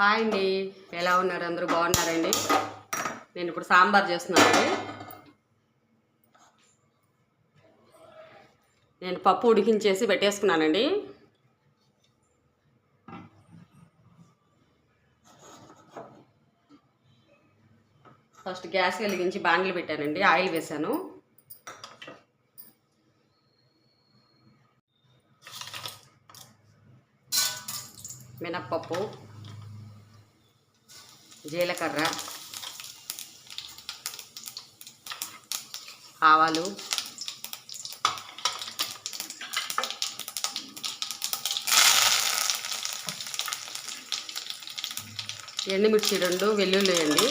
Hi అండి. ఎలా ఉన్నారు? అందరూ బాగున్నారండి? నేను ఇప్పుడు సాంబార్ చేస్తున్నానండి. నేను పప్పు ఉడికించేసి పెట్టేసుకున్నానండి. ఫస్ట్ గ్యాస్ వెలిగించి బాండ్లు పెట్టానండి. ఆయిల్ వేసాను మినప్పప్పు. జీలకర్ర ఆవాలు ఎండుమిర్చి రెండు వెల్లుల్లి వేయండి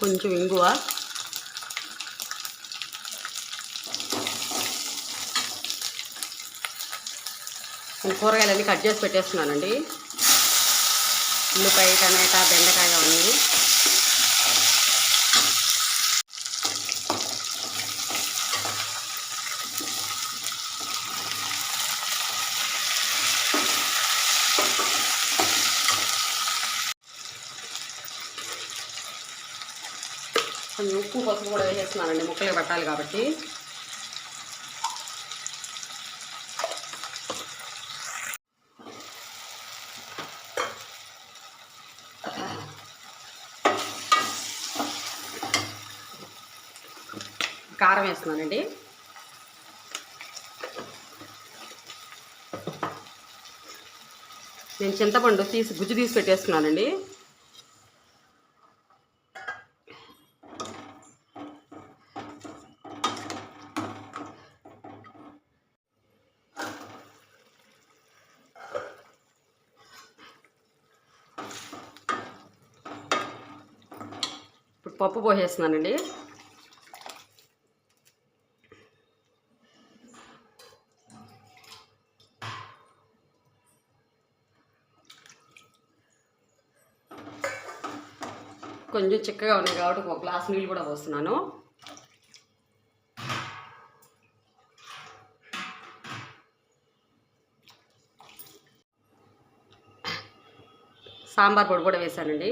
కొంచెం ఇంగువ. నేను కూరగాయలన్నీ కట్ చేసి పెట్టేస్తున్నానండి. ఉల్లిపాయ టమాటా బెండకాయ అవన్నీ. కొంచెం ఉప్పు పసుపు కూడా వేసేస్తున్నానండి. ముక్కలు పట్టాలి కాబట్టి. కారం వేస్తున్నానండి నేను చింతపండు తీసి గుజ్జు తీసి పెట్టేస్తున్నానండి ఇప్పుడు పప్పు పోసేస్తున్నానండి. కొంచెం చిక్కగా ఉన్నాయి కాబట్టి ఒక గ్లాస్ నీళ్ళు కూడా పోస్తున్నాను. సాంబార్ పొడి కూడా వేసానండి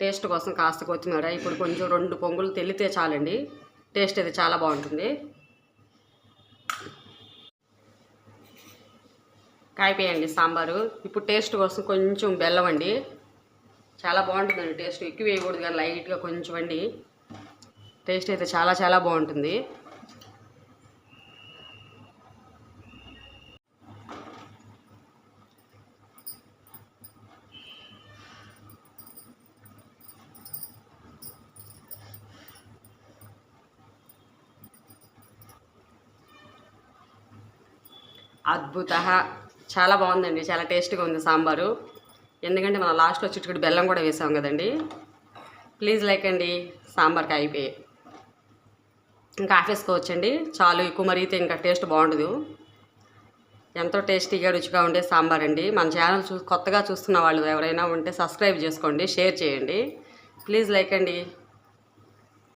టేస్ట్ కోసం కాస్త కొత్తిమీర ఇప్పుడు కొంచెం రెండు పొంగులు తెల్లితే చాలండి. టేస్ట్ అయితే చాలా బాగుంటుంది. కాయిపోయండి సాంబారు. ఇప్పుడు టేస్ట్ కోసం కొంచెం బెల్లం అండి. చాలా బాగుంటుందండి టేస్ట్. ఎక్కువ వేయకూడదు కానీ లైట్గా కొంచెం అండి. టేస్ట్ అయితే చాలా చాలా బాగుంటుంది. అద్భుత చాలా బాగుందండి చాలా టేస్ట్గా ఉంది సాంబారు. ఎందుకంటే మనం లాస్ట్లో చిట్టుకుడు బెల్లం కూడా వేసాం కదండి. ప్లీజ్ లైక్ అండి సాంబార్కి అయిపోయి ఇంకా ఆఫీస్కి చాలు ఎక్కువ మరిగితే ఇంకా టేస్ట్ బాగుండదు. ఎంతో టేస్టీగా రుచిగా ఉండే సాంబార్ అండి. మన ఛానల్ చూ కొత్తగా చూస్తున్న వాళ్ళు ఎవరైనా ఉంటే సబ్స్క్రైబ్ చేసుకోండి షేర్ చేయండి. ప్లీజ్ లైక్ అండి.